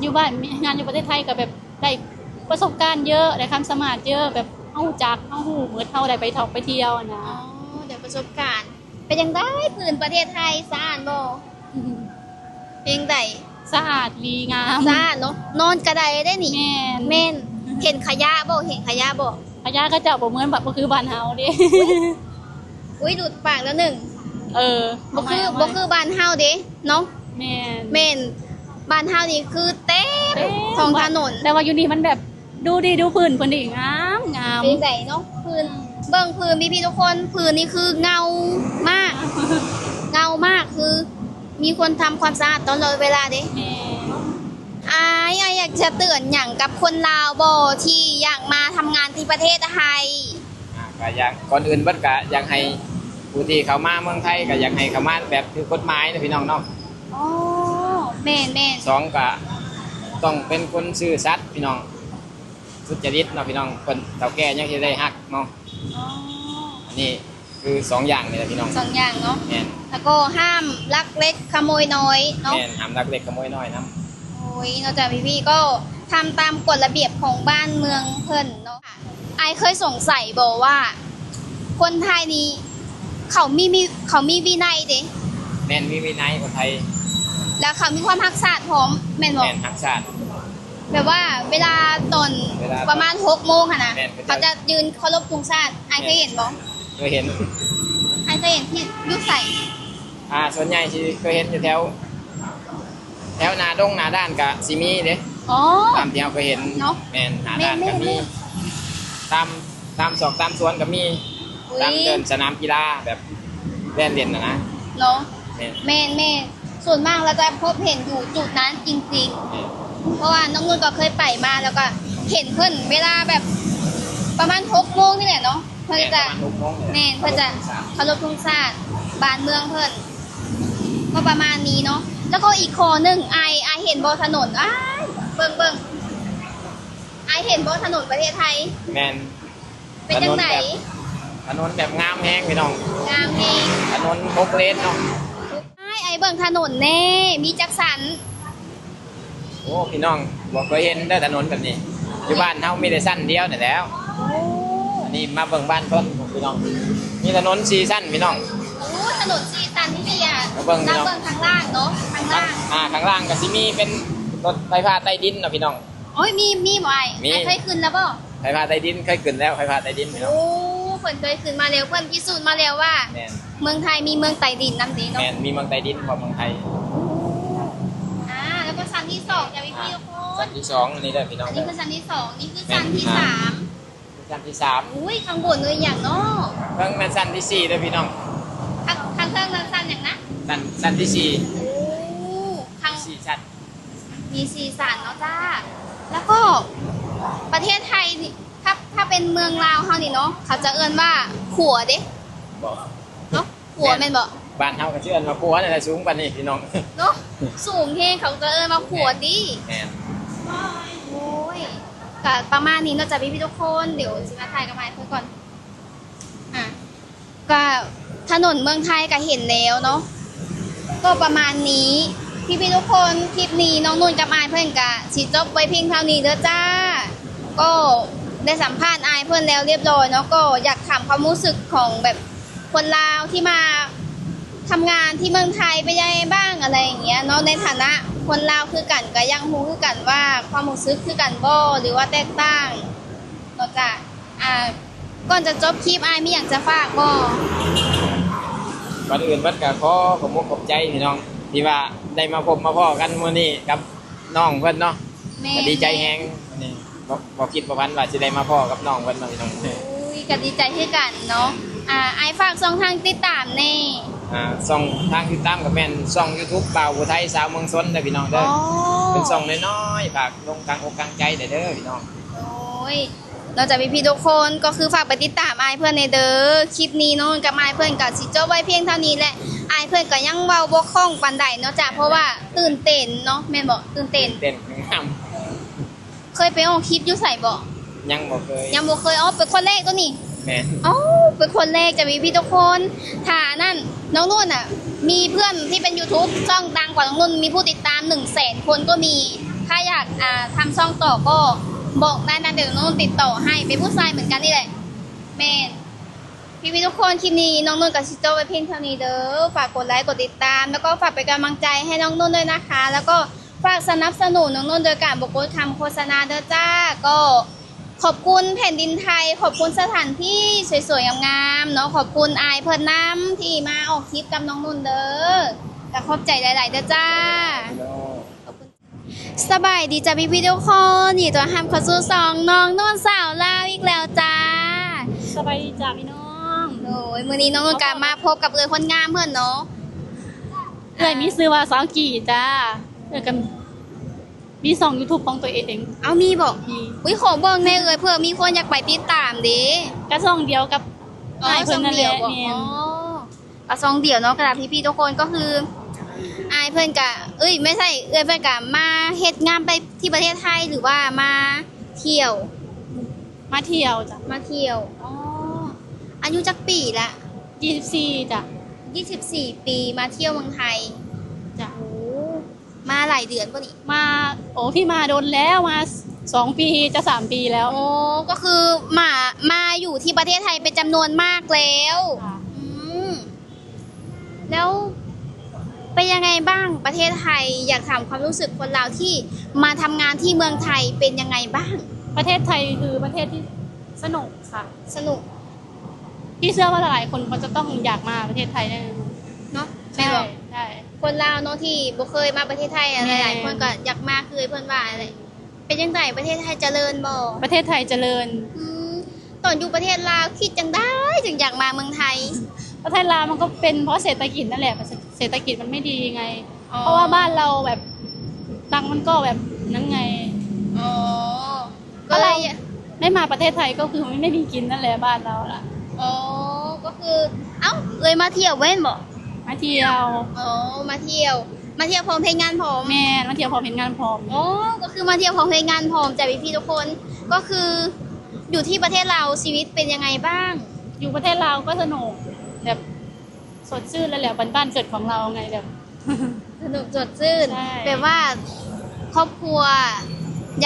อยู่บ้านมีงานอยู่ประเทศไทยก็แบบได้ประสบการณ์เยอะได้ความสามารถเยอะแบบเฮาจักเฮาฮู้เหมือนเฮาได้ไปท่องไปเที่ยวนะอ๋อเดี๋ยวประสบการณ์ เป็นยังได้พื้นประเทศไทยสะอาดบ่เป็นยังไงสะอาดดีงามสะอาดเนาะนอนกระไดได้นี่แม่นแม่นเห็นขยะบ่เห็นขยะบ่พญาก็เจ้าบ่เหมือนแบบบ่คือบ้านเฮาเด้อุ้ยดูดปากแล้วหนึ่งเออบ่คือเาใหม่บ่คือบ้านเฮาเด้เนาะแม่นแม่น บ้านเฮานี่คือเต็มเต็มท้องถนนแต่ว่าอยู่นี่มันแบบดูดีดูพื้นเพิ่นดิงามงามเป็นไงเนาะพื้นเบิ่งพื้นพี่พี่ๆทุกคนพื้นนี่คือเงามาก เงามากคือ มีคนทำความสะอาดตลอดเวลาเด้แม่นอายอายอยากจะเตือนอย่างกับคนลาวบ่ที่อยากมาทำงานที่ประเทศไทยอ่าก็อยากก่อนอื่นเบิดก็อยากให้ผู้ที่เขามาเมืองไทยก็อยากให้เขามาแบบถือกฎหมายนะพี่น้องเนาะอ๋อ แม่นแม่นสองก็ต้องเป็นคนซื่อสัตย์พี่น้อง สุจริตเนาะพี่น้องคนเฒ่าแก่ยังสิได้ฮักเนาะอ๋ออันนี้คือสองอย่างนี่แหละพี่น้องสองอย่างเนาะแม่นแล้วก็ห้ามลักเล็กขโมยน้อยเนาะแม่นห้ามลักเล็กขโมยน้อยนํโอ้ยนอกจากพี่พี่ๆก็ทำตามกฎระเบียบของบ้านเมืองเพิ่นเนาะค่ะไอายเคยสงสัยบอกว่า คนไทยนี้ เขามีมีเขามีวินัยเด้แม่นมีวินัยคนไทย แล้วเขามีความรักษาพร้อมแม่นบอกแม่นฮักชาติแบบว่าเวลาตอนเวลาประมาณหกโมงค่ะนะแม่น เขาจะยืนเคารพธงชาติไอายเคยเห็นบอกเคยเห็น ไอายเคยเห็นที่ยุคใส่อ่า ส่วนใหญ่ที่เคยเห็นอยู่แถว แถวหนาดงหนาด้านกะสิมีเด้อ๋อ ตามที่เราเคยเห็นเนาะแม่นหนาด้านแม่ก็นแม่มีนตามตามศอกตามสวนก็มีอุ๊ยตามเดินสนามกีฬาแบบเล่นเล่นนะนะเนาะแม่นแม่นแม่น ส่วนมากเราจะพบเห็นอยู่จุดนั้นจริงแม่นๆเพราะว่าน้องนุ่นก็เคยไปมาแล้วก็เห็นเพื่อนเวลาแบบประมาณหกโมงนี่แหละเนาะเพื่อนแม่นปจะระมาณหกโมงแม่นเพื่อนจะเคารพธงชาติบ้านเมืองเพื่อนก็ประมาณนี้เนาะแล้วก็อีกข้อหนึ่งไอไอเห็นบนถนนอ้ายเบิ่งเบิ่งไอเห็นบนถนนประเทศไทย แม่นเป็นยังไงถนนแบบงามแห้งพี่น้อง งามเองถนนหกเลนเนาะ ไอไอเบิ่งถนนแน่มีจักสันโอ้พี่น้องบอกเคยเห็นเด้อถนนแบบนี้อยู่บ้านเฮามีแต่สั้นเดียวนี่แหล้วอันนี้มาเบิ่งบ้านเพิ่นพี่น้อง มีถนนสี่สั้นพี่น้องโอ้ถนนสี่สันที่พี่อะเอาเบิ่งเราเนาะเบิ่งข้างล่างเนาะข้างล่างอ่าข้างล่างก็สิมีเป็นรถไฟฟ้าใต้ดินเนาะพี่น้องโอ้ยมีมีบ่ไอมีไอเคยขึ้นแล้วบ่ไฟฟ้าใต้ดินเคยขึ้นแล้วไฟฟ้าใต้ดินพี่น้องโอ้ เพิ่นเคยขึ้นมาแล้วเพิ่นพิสูจน์มาแล้วว่า แม่นเมืองไทยมีเมืองใต้ดินนำดีเนาะแม่นมีเมืองใต้ดินกว่าเมืองไทยอ่าแล้วก็ชั้นที่สองจะมีพี่ทุกคชั้นนที่สองอันนี้เด้อพี่น้องอันเด้นี้อคือชั้นที่สองนี่คือชั้นที่สามชั้นที่สามอุ้ยข้างบนเลยอย่างเนาะเพิ่งมาชั้นที่สี่เด้อพี่น้องข้างข้างเครื่องนั้นชั้นอย่างนะชั้นชั้นที่สี่โอ้ข้าง สี่ชั้นมีสีสันเนาะจ้า แล้วก็ประเทศไทยนี่ ถ้าถ้าเป็นเมืองลาวเฮานี่เนาะเขาจะเอิ้นว่าขัวเด้บอกเนาะขัวแม่นบ่บ้านเฮาก็เชื่อมาปัวนี่แหละสูงปานนี้พี่น้องเนาะสูงเท่เขาจะเอิ้นว่าขัวดิแม่นโอ้ยก็ประมาณนี้เนาะจ้ะพี่พี่ๆทุกคนเดี๋ยวสิมาถ่ายกับไม้เพื่อนก่อนอะก็ถนนเมืองไทยก็เห็นแล้วเนาะก็ประมาณนี้พี่พี่ๆทุกคนคลิปนี้น้องนุ่นกับอายเพื่อนกะสิจบไว้เพียงเท่านี้เด้อจ้า ก็ ได้สัมภาษณ์อายเพื่อนแล้วเรียบร้อยเนาะก็อยากถามความรู้สึกของแบบคนลาวที่มาทำงานที่เมืองไทยไปนยังไงบ้างอะไรอย่างเงี้ยเนาะในฐานะคนลาวคือกันก็ยังรู้คือกันว่าความรู้สึกคือกันบ่หรือว่าแตกต่างเนาะจ้ะอ่าก่อนจะจบคลิปอายมีอย่างจะฝากบ่ก่อนอื่นเบิดก็ขอขอบคุณขอบใจพี่น้อง ที่ว่าได้มาพบมาพ้อกันมื้อนี้กับน้องเพิ่นเนาะแม่ก็ดีใจแฮงนี่ บ่บ่คิดบ่พันว่าสิได้มาพ้อกับน้องเพิ่นเนาะพี่น้องอุ้ยก็ดีใจคือกันเนาะอ่าอายฝากช่องทางติดตามแน่อ่าช่องทางติดตามก็แม่นช่อง YouTube บ่าวผู้ไทยสาวเมืองซนเด้อพี่น้องเด้อเป็นช่องน้อยๆฝากลงกลางอกกลางใจเด้อเด้อพี่น้อง โอ้ยนอกจากพี่พี่ๆทุกคนก็คือฝากไปติดตามอายเพื่อนในเด้อ คลิปนี้เน้องกับอายเพื่อนกับสิจบไว้เพียงเท่านี้แหละอายเพื่อนก็ยังเว้าบ่คล่องปานใดเนาะจ้ะเพราะว่าตื่นเต้นเนาะแม่นบ่ตื่นเต้น เต้นงาม เคยไปออกคลิปอยู่ไสบ่ยังบ่เคยยังบ่เคยอ๋อเป็นคนแรกตัวนี้แม่นอ๋อเป็นคนแรกจะมีพี่ทุกคนถ้านั่นน้องนุ่นอะ มีเพื่อนที่เป็น YouTube ช่องดังกว่าน้องนุ่นมีผู้ติดตาม1 0 0 0 0แสนคนก็มีถถ้าอยากอ่าทำช่องต่อก็บอกได้นะเดี๋ยวน้องนุ่นติดต่อให้เป็นผู้ชายเหมือนกันนี่แหละแม่นพี่พี่ๆทุกคนคลิปนี้น้องนุ่นกับชิโจไปเพียงเท่านี้เด้อฝากกดไลค์กดติดตาม แล้วก็ฝากเป็นกำลังใจให้น้องนุ่นด้วยนะคะ แล้วก็ ฝากสนับสนุนน้องนุ่นโดยการบอกกดคำโฆษณาเด้อจ้า ก็ขอบคุณแผ่นดินไทย ขอบคุณสถานที่สวยๆงามๆเนาะขอบคุณอายเพิ่นน้ำที่มาออกคลิปกับน้องนุ่นเด้อแต่ขอบใจหลายๆเด้อจ้าขอบคุณสบายดีจ้ะพี่พี่ๆทุกคนนี่ตัวห้ามเข้าสู่สองน้องนุ่นสาวลาวอีกแล้วจ้าสบายดีจ้าพี่น้องโอ้ยมื้อนี้น้องนุ่นกลับมาพบกับเอือคนงามเพื่อนเนาะเอ้ยมีซื้อว่าสาวกี่จ้า เอ้ยกันมีสองยูทูบของตัวเองเอามีบอกมีวิขอเบิ่งแน่เอ่ยเพื่อมีคนอยากไปติดตามเด้กระซ่องเดียวกับอ๋อไอ้ายซเพิ่อนงนั่นแหเดียวละบอกเนี่ยอ๋ออะซองเดียวเนาะกระดาษพี่ๆทุกคนก็คืออายเพื่อนกะเอ้ยไม่ใช่เอ้ยเพื่อนกะมาเฮ็ดงานไปที่ประเทศไทยหรือว่ามาเที่ยว มาเที่ยวจ้ะมาเที่ยวอ๋ออายุจักปีละยี่สิบสี่จ้ะ24ปีมาเที่ยวเมืองไทยจ้ะโอ้ มาหลายเดือนป่ะนี่มาโอ้พี่มาโดนแล้วมาสองปีจะสามปีแล้ว โอ้ก็คือมามาอยู่ที่ประเทศไทยเป็นจำนวนมากแล้วค่ะอืมแล้วเป็นยังไงบ้างประเทศไทยอยากถามความรู้สึกคนเราวที่มาทำงานที่เมืองไทยเป็นยังไงบ้าง ประเทศไทยคือประเทศที่สนุกค่ะ สนุกพี่เชื่อว่าหลายคนเขาจะต้องอยากมาประเทศไทยแน่นอนเนาะใช่แม่นบอกใช่ คนลาวเนาะที่บ่เคยมาประเทศไทยอะไรแม่หลายคนก็อยากมาคือเพื่อนว่าอะไรเป็นยังไงประเทศไทยเจริญบ่ประเทศไทยเจริญ อืมตอนอยู่ประเทศลาวคิดจังได้ถึงอยากมาเมืองไทย ประเทศลาวมันก็เป็นเพราะเศรษฐกิจนั่นแหละเศรษฐกิจมันไม่ดีไงเพราะว่าบ้านเราแบบตังค์มันก็แบบนั้นไง อ๋อก็เลย ไม่มาประเทศไทยก็คือไม่ไม่มีกินนั่นแหละบ้านเราล่ะ อ๋อ ก็คือ เอ้า เลยมาเที่ยวเว้นบ่ มาเที่ยว อ๋อ มาเที่ยว มาเที่ยวพร้อมเพลงงานพร้อม แม่มาเที่ยวพอเห็นงานพร้อม อ๋อ ก็คือมาเที่ยวพร้อมเพลงงานพร้อมจ้ะพี่ๆทุกคน ก็คืออยู่ที่ประเทศเราชีวิตเป็นยังไงบ้าง อยู่ประเทศลาวก็สนุกแบบสดชื่นแล้วแหละบ้านบ้านเกิดของเราไงแบบ สนุกสดชื่นใช่ แบบว่าครอบครัว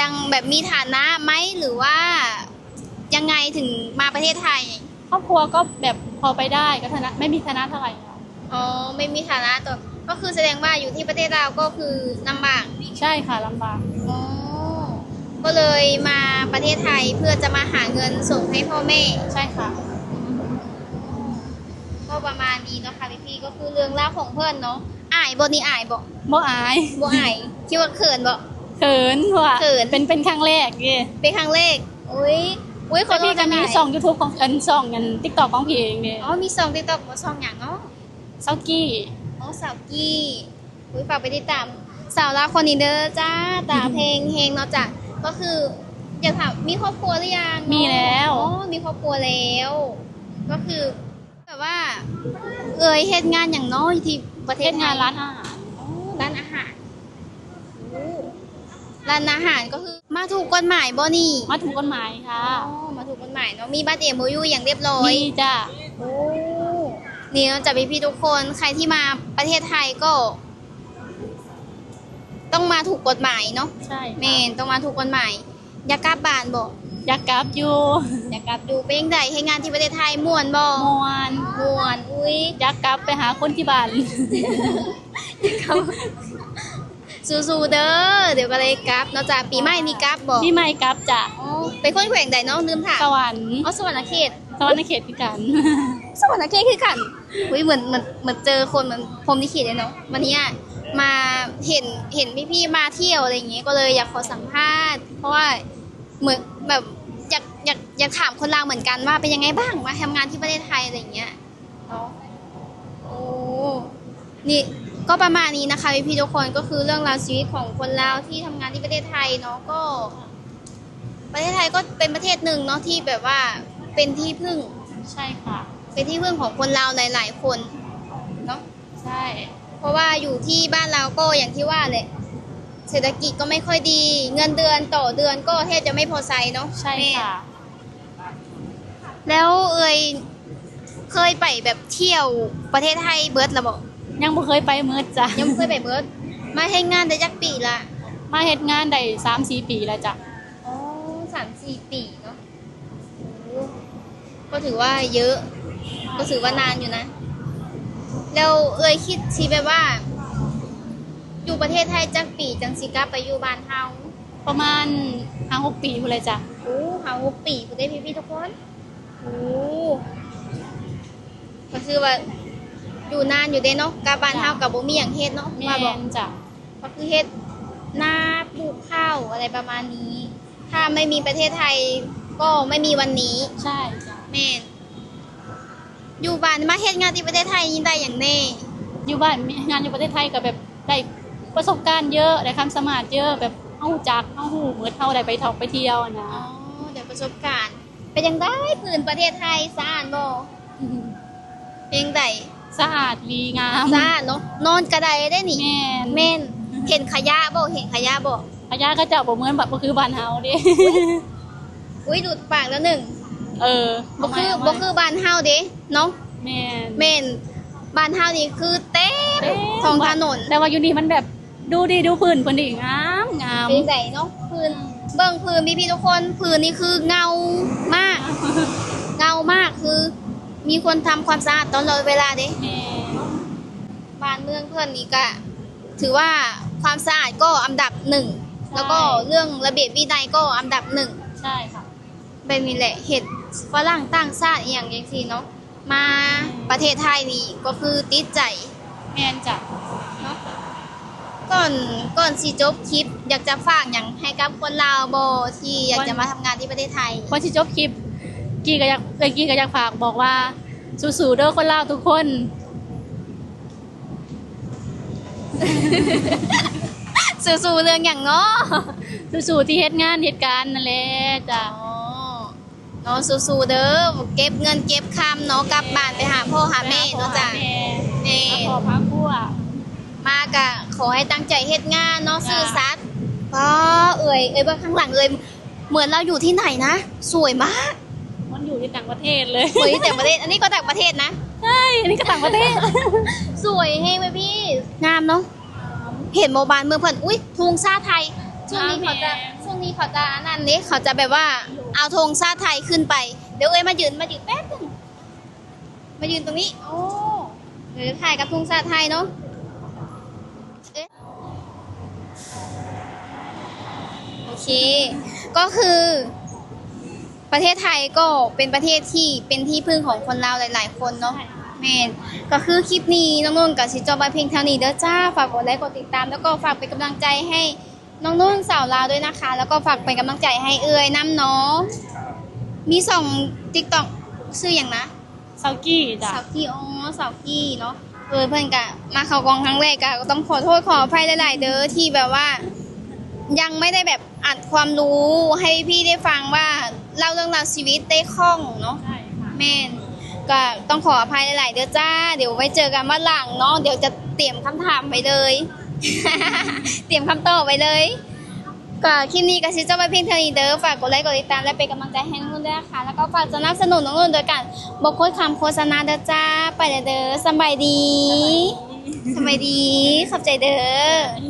ยังแบบมีฐานะไหมหรือว่ายังไงถึงมาประเทศไทย ครอบครัวก็แบบพอไปได้ก็ฐานะไม่มีฐานะเท่าไหร่ค่ะ อ๋อไม่มีฐานะตัวก็คือแสดงว่าอยู่ที่ประเทศเราวก็คือลำบากใช่ค่ะลำบาก อ๋อก็เลยมาประเทศไทยเพื่อจะมาหาเงินส่งให้พ่อแม่ ใช่ค่ะ ก็ประมาณนี้เนาะค่ะพี่ๆก็คือเรื่องเล่าวของเพื่อนเนาะอายบ่นี่อายบ่บ่อายบ่อาย คิดว่าเขินบ่เขินเพราะว่าเขิน เป็นเป็นครั้งแรกนี่เป็นครั้งแรกอุ้ยอุ้ยขอแต่โทพี่ษก็นะมีนายช่อง YouTube ของกันช่องกันติ๊กต็อกของพี่เองเนี่ยอ๋อมีซองติ๊กต็อกบ่ซองอย่างเนาะ เซากี้อ๋อสาวกี้อุ้ยฝากไปติดตาม สาวลาวคนนี้เด้อจ้าตาเพลงเฮงเนาะจ้ะก็คืออยากถามมีครอบครัวหรือยังมีแล้วอ๋อมีครอบครัวแล้ว ก็คือแบบว่า เอ่ยเฮ็ดงานอย่างน้อยที่ประเทเทศศไทยงานร้านอาหารอ๋อร้านอาหารโอ้ร้านอาหารก็คือมาถูกกฎหมายบ่นี่มาถูกกฎหมายค่ะอ๋อมาถูกกฎหมายเนาะมีบัตรเอโมยูอย่างเรียบร้อยมีจ้ะโอ้ นี่เนาะจะพี่พี่ๆทุกคนใครที่มาประเทศไทยก็ ต้องมาถูกกฎหมายเนาะใช่เมนต้องมาถูกกฎหมายอยากกลับบ้านบ่อยากกลับอยู่อยากกลับดูเป็นยังไงให้งานที่ประเทศไทยม่วนบ่มวนม่วนอุ้ยอยากกลับไปหาคนที่บ้านสู้ๆเด้อเดี๋ยวก็เลยกลับเนาะจ้ะปีใหม่นี่กลับบ่พี่ไม่กลับจ้ะอ๋อเป็นคนแขวงใดเนาะลืมถามสวรรค์อ๋อสวรรณเขตสวรรค์เขตคือกัน สวรรณเขตคือกันอุ้ยเหมือนเหมือนเหมือนเจอคนเหมือนพรหมลิขิตเลยเนาะวันนี้มาเห็นเห็นพี่ๆมาเที่ยวอะไรอย่างเงี้ยก็เลยอยากขอสัมภาษณ์ เพราะว่าเหมือนแบบอยากอยากอยากถามคนลาวเหมือนกันว่าเป็นยังไงบ้างมาทำงานที่ประเทศไทยอะไรอย่างเงี้ยเนาะโอ้นี่ก็ประมาณนี้นะคะพี่ๆทุกคนก็คือเรื่องราวชีวิตของคนลาวที่ทำงานที่ประเทศไทยเนาะก็ ประเทศไทยก็เป็นประเทศหนึ่งเนาะที่แบบว่าเป็นที่พึ่งใช่ค่ะ เป็นที่พึ่งของคนลาวหลาย ๆ คนเนาะใช่ เพราะว่าอยู่ที่บ้านเราก็อย่างที่ว่าเลยเศรษฐกิจก็ไม่ค่อยดี เงินเดือนต่อเดือนก็แทบจะไม่พอใช้เนาะใช่ค่ะแม่แล้วเอ่ยเคยไปแบบเที่ยวประเทศไทยเบิร์ดละบอกยังบ่เคยไปเมือจ้ะยังบ่เคยไปเบิร์ดมาให้งานได้จักปีละมาเฮ็ดงานได้สามสี่ปีแล้วจ้ะอ๋อสามสี่ปีเนาะโอ้ก็ถือว่าเยอะ ก็ถือว่านานอยู่นะ แล้วเอ่ยคิดชีแบบว่า อยู่ประเทศไทยจักปีจังสิกลับไปอยู่บ้านเฮาประมาณห้าหกปีพู้นเลยจ้ะโอ้เฮาหกปีคุณได้พี่พี่ๆทุกคนโอ้ก็คือว่าอยู่นานอยู่เด้เนาะกลับบ้านเฮากับบ่มีหยังเฮ็ดเนาะแม่ว่าบอกนจ้ะก็คือเฮ็ดนาปลูกข้าวอะไรประมาณนี้ ถ้าไม่มีประเทศไทยก็ไม่มีวันนี้ ใช่จ้ะแม่น อยู่บ้านมาเฮ็ดงานที่ประเทศไทยยิ่งได้อย่างแน่อยู่บ้านมีงานอยู่ประเทศไทยก็แบบได้ประสบการณ์เยอะได้ความสามารถเยอะแบบเฮาจักเฮาฮู้เหมือนเฮาได้ไปท่องไปเที่ยวนะอ๋อเดี๋ยวประสบการณ์เป็นยังได้พื้นประเทศไทยสะอาดบ่เป็นยังไงสะอาดดีงามสะอาดเนาะนอนกระไดได้นี่แม่นแม่นเห็นขยะบ่เห็นขยะบ่พญาก็จะบ่เหมือนแบบบ่คือบ้านเฮาเด้อุ้ยดูดปากแล้วหนึ่ง เออบ่คือเอาใหม่บ่คือบ้านเฮาเด้เนาะแม่นแม่นบ้านเฮานี่คือเต็มเต็มท้องถนนแต่ว่าอยู่นี่มันแบบดูดีดูพื้นเพิ่นดิงามงามเป็นไงเนาะพื้นเบิ่งพื้นพี่พี่ๆทุกคนพื้นนี่คือเงามาก เงามากคือ มีคนทำความสะอาดตลอดเวลาเด้แม่บ้านเมืองเพื่อนนี่ก็ถือว่าความสะอาดก็อันดับหนึ่งแล้วก็เรื่องระเบียบวินัยก็อันดับหนึ่ง ใช่ค่ะ เป็นนี่แหละเห็ด ฝรั่งต่างชาติอหย่างอย่างทีเนาะมาประเทศไทยนี่ก็คือติดใจแม่นจ้ะเนาะก่อนก่อนสิจบคลิป อยากจะฝากอย่างให้กับคนลาวโบที่อยากจะมาทำงานที่ประเทศไทยคนที่จบคลิป กี้ก็อยากเอ้ยกี้ก็อยากฝากบอกว่า สู้ๆเด้อคนลาวทุกคน สู้ๆเรื่องอย่างเนาะสู้ๆที่เฮ็ดงานเฮ็ดการนั่นแหละจ้ะอ๋อ เนาะสู้ๆเด้อเก็บเงินเก็บคำเนาะกลับบ้านไปหาพ่อหาแม่เนาะจ้ะแม่แม่ขอพักพัวมากะขอให้ตั้งใจเฮ็ดงานเนาะจ้ะซื่อสัตย์ก็เอ่ยเอ่ยเบิ่งข้างหลังเอ่ยเหมือนเราอยู่ที่ไหนนะ สวยมาก มันอยู่ที่ต่างประเทศเลยสวยที่ต่างประเทศ อันนี้ก็ต่างประเทศนะใช่อันนี้ก็ต่างประเทศ สวยเฮ้ยพี่งามเนาะเห็นโมบานเมืองเพิ่นอุ้ยธงชาติไทยช่วงนี้เขาจะแม่ช่วงนี้เขาจะอันนั่นนี้เขาจะแบบว่า เอาธงชาติไทยขึ้นไป เดี๋ยวเอ้ยมายืนมายืนแป๊บนึงมายืนตรงนี้ โอ้เดี๋ยวถ่ายกับธงชาติไทยเนาะเอ๊ะโอเค ก็คือ ประเทศไทยก็เป็นประเทศที่เป็นที่พึ่งของคนลาวหลาย ๆ คนเนาะแมนก็คือคลิปนี้น้องนุ่นกับชิจอบายเพียงเท่านี้เด้อจ้า ฝากกดไลค์กดติดตาม แล้วก็ฝากเป็นกำลังใจให้ น้องนุ่นสาวลาวด้วยนะคะ แล้วก็ฝากเป็นกำลังใจให้เอื้อยน้ำเน้องมีสองติ๊กต็อกชื่ออย่างนะเซากี้จ้ะ สาวกี้อ๋อสาวกี้เนาะเออเพื่อนกะมาเข้ากองครั้งแรกกะก็ต้องขอโทษขออภัยหลาย ๆ เด้อที่แบบว่า ยังไม่ได้แบบอัดความรู้ให้พี่ได้ฟังว่าเล่าเรื่องราวชีวิตได้คล่องเนาะ ใช่ค่ะ แม่นก็ต้องขออภัยหลาย ๆ เด้อจ้า เดี๋ยวไว้เจอกันวันหลังเนาะ เดี๋ยวจะเตรียมคำถามไปเลย เตรียมคำตอบไว้เลยก็คลิปนี้ก็ชิจะไปเพียงเท่านี้เด้อฝากกดไลค์กดติดตามและเป็นกำลังใจให้น้องนุ่นด้วยนะคะแล้วก็ฝากสนับสนุนน้องนุ่นโดยการบอกโค้ดคำโฆษณาเด้อจ้าไปเด้อเด้อสบายดีสบายดีขอบใจเด้อ